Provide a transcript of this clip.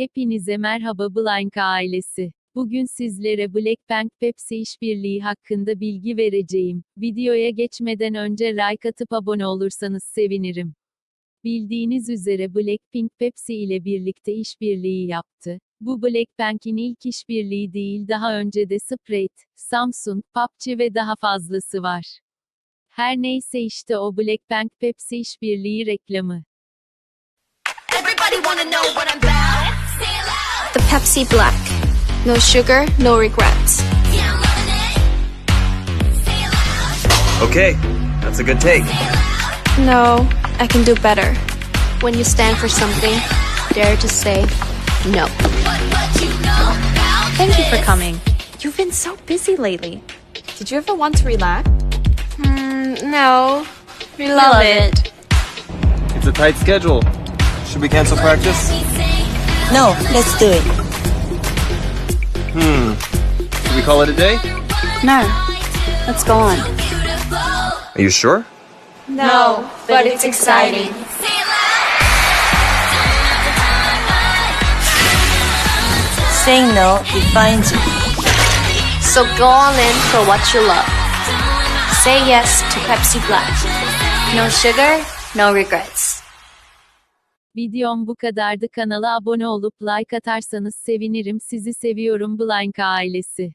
Hepinize merhaba Blank ailesi. Bugün sizlere Blackpink Pepsi işbirliği hakkında bilgi vereceğim. Videoya geçmeden önce like atıp abone olursanız sevinirim. Bildiğiniz üzere Blackpink Pepsi ile birlikte işbirliği yaptı. Bu Blackpink'in ilk işbirliği değil daha önce de Sprite, Samsung, PUBG ve daha fazlası var. Her neyse işte o Blackpink Pepsi işbirliği reklamı. Everybody wanna know what I'm about. Pepsi Black. No sugar, no regrets. Yeah, I'm loving it. Say it loud. Okay, that's a good take. No, I can do better. When you stand for something, dare to say no. What, what you know about Thank you for coming. You've been so busy lately. Did you ever want to relax? Hmm, no. We love love it. it. It's a tight schedule. Should we cancel practice? No, let's do it. Call it a day? No, let's go on. Are you sure? No, but it's exciting. Saying no defines you. So go all in for what you love. Say yes to Pepsi Black. No sugar, no regrets. Videom bu kadardı kanala abone olup like atarsanız sevinirim sizi seviyorum Blank ailesi.